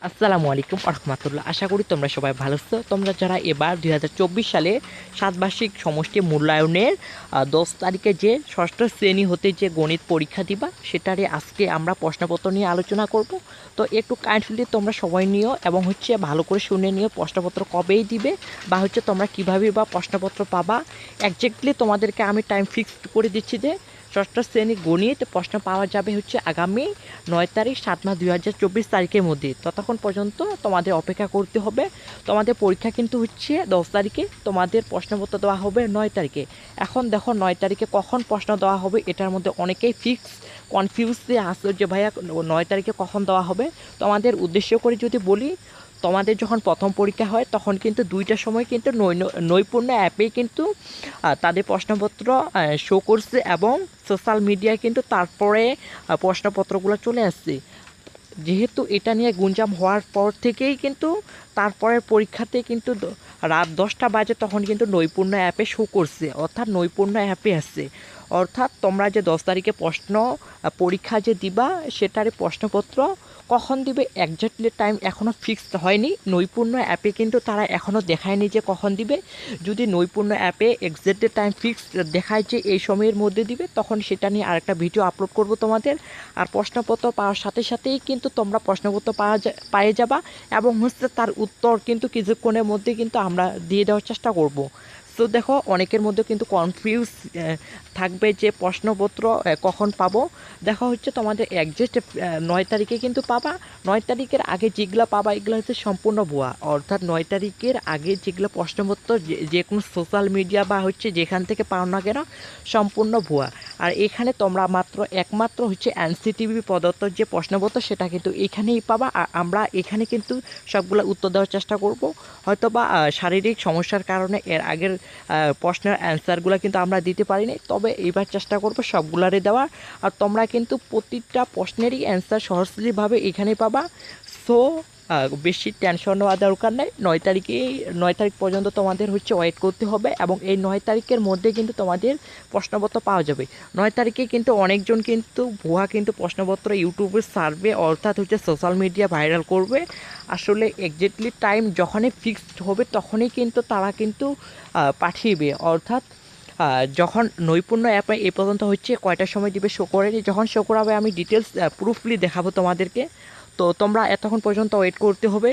আসসালামু আলাইকুম রহমতুল্লাহ আশা করি তোমরা সবাই ভালো আছো। তোমরা যারা এবার দু হাজার চব্বিশ সালে সাতবার্ষিক সমষ্টি মূল্যায়নের দশ তারিখে যে ষষ্ঠ শ্রেণি হতে যে গণিত পরীক্ষা দিবা, সেটারে আজকে আমরা প্রশ্নপত্র নিয়ে আলোচনা করব। তো একটু কাইন্ডলি তোমরা সবাই নিও এবং হচ্ছে ভালো করে শুনে নিও প্রশ্নপত্র কবেই দিবে বা হচ্ছে তোমরা কীভাবে বা প্রশ্নপত্র পাবা। একজ্যাক্টলি তোমাদেরকে আমি টাইম ফিক্সড করে দিচ্ছি যে ষষ্ঠ শ্রেণি গণিত প্রশ্ন পাওয়া যাবে হচ্ছে আগামী নয় তারিখ, সাত মাস দুই হাজার চব্বিশ তারিখের মধ্যে। ততক্ষণ পর্যন্ত তোমাদের অপেক্ষা করতে হবে। তোমাদের পরীক্ষা কিন্তু হচ্ছে দশ তারিখে। তোমাদের প্রশ্নপত্র দেওয়া হবে নয় তারিখে। এখন দেখো নয় তারিখে কখন প্রশ্ন দেওয়া হবে, এটার মধ্যে অনেকেই ফিক্স কনফিউজে আসলো যে ভাইয়া, নয় তারিখে কখন দেওয়া হবে? তোমাদের উদ্দেশ্য করে যদি বলি তোমাদের যখন প্রথম পরীক্ষা হয়, তখন কিন্তু দুইটার সময় কিন্তু নৈপুণ্য অ্যাপেই কিন্তু তাদের প্রশ্নপত্র শো করছে এবং সোশ্যাল মিডিয়ায় কিন্তু তারপরে প্রশ্নপত্রগুলো চলে আসছে। যেহেতু এটা নিয়ে গুঞ্জাম হওয়ার পর থেকেই কিন্তু তারপরের পরীক্ষাতে কিন্তু রাত দশটা বাজে তখন কিন্তু নৈপুণ্য অ্যাপে শো করছে, অর্থাৎ নৈপুণ্য অ্যাপে আসছে। অর্থাৎ তোমরা যে দশ তারিখে প্রশ্ন পরীক্ষা যে দিবা, সেটার প্রশ্নপত্র কখন দিবে একজাক্টলি টাইম এখনও ফিক্সড হয়নি। নৈপুণ্য অ্যাপে কিন্তু তারা এখনও দেখায়নি যে কখন দিবে। যদি নৈপুণ্য অ্যাপে এক্সাক্টলি টাইম ফিক্সড দেখায় যে এই সময়ের মধ্যে দিবে, তখন সেটা নিয়ে আরেকটা ভিডিও আপলোড করব তোমাদের। আর প্রশ্নপত্র পাওয়ার সাথে সাথেই কিন্তু তোমরা প্রশ্নপত্র পাওয়া যা- পেয়ে যাবা এবং হচ্ছে তার উত্তর কিন্তু কিছুক্ষণের মধ্যে কিন্তু আমরা দিয়ে দেওয়ার চেষ্টা করব। তো দেখো, অনেকের মধ্যে কিন্তু কনফিউজ থাকবে যে প্রশ্নপত্র কখন পাবো। দেখা হচ্ছে তোমাদের একজাস্ট নয় তারিখে কিন্তু পাবা। নয় তারিখের আগে যেগুলো পাবা, এগুলো হচ্ছে সম্পূর্ণ ভুয়া। অর্থাৎ নয় তারিখের আগে যেগুলো প্রশ্নপত্র, যে কোনো সোশ্যাল মিডিয়া বা হচ্ছে যেখান থেকে পাও না কেন, সম্পূর্ণ ভুয়া। আর এখানে তোমরা মাত্র, একমাত্র হচ্ছে এনসিটিভি প্রদত্ত যে প্রশ্নপত্র, সেটা কিন্তু এখানেই পাবা। আর আমরা এখানে কিন্তু সবগুলো উত্তর দেওয়ার চেষ্টা করব। হয়তো বা শারীরিক সমস্যার কারণে এর আগের প্রশ্নের অ্যান্সারগুলো কিন্তু আমরা দিতে পারিনি। তবে এবার চেষ্টা করব সবগুলারে দেওয়ার। আর তোমরা কিন্তু প্রতিটা প্রশ্নেরই অ্যান্সার সরাসরিভাবে এখানে পাবা। সো বেশি টেনশন নেওয়া দরকার নেই। নয় তারিখেই নয় তারিখ পর্যন্ত তোমাদের হচ্ছে ওয়েট করতে হবে এবং এই নয় তারিখের মধ্যে কিন্তু তোমাদের প্রশ্নপত্র পাওয়া যাবে। নয় তারিখে কিন্তু অনেকজন কিন্তু, ভুয়া কিন্তু প্রশ্নপত্র ইউটিউবে সার্ভে অর্থাৎ হচ্ছে সোশ্যাল মিডিয়া ভাইরাল করবে। আসলে এক্স্যাক্টলি টাইম যখনই ফিক্সড হবে তখনই কিন্তু তারা কিন্তু পাঠিয়েবে অর্থাৎ যখন নৈপুণ্য অ্যাপে এ পর্যন্ত হচ্ছে কয়টার সময় দিবে শো করেনি, যখন শো করাবে আমি ডিটেলস প্রুফলি দেখাবো তোমাদেরকে। তো তোমরা এতক্ষণ পর্যন্ত ওয়েট করতে হবে।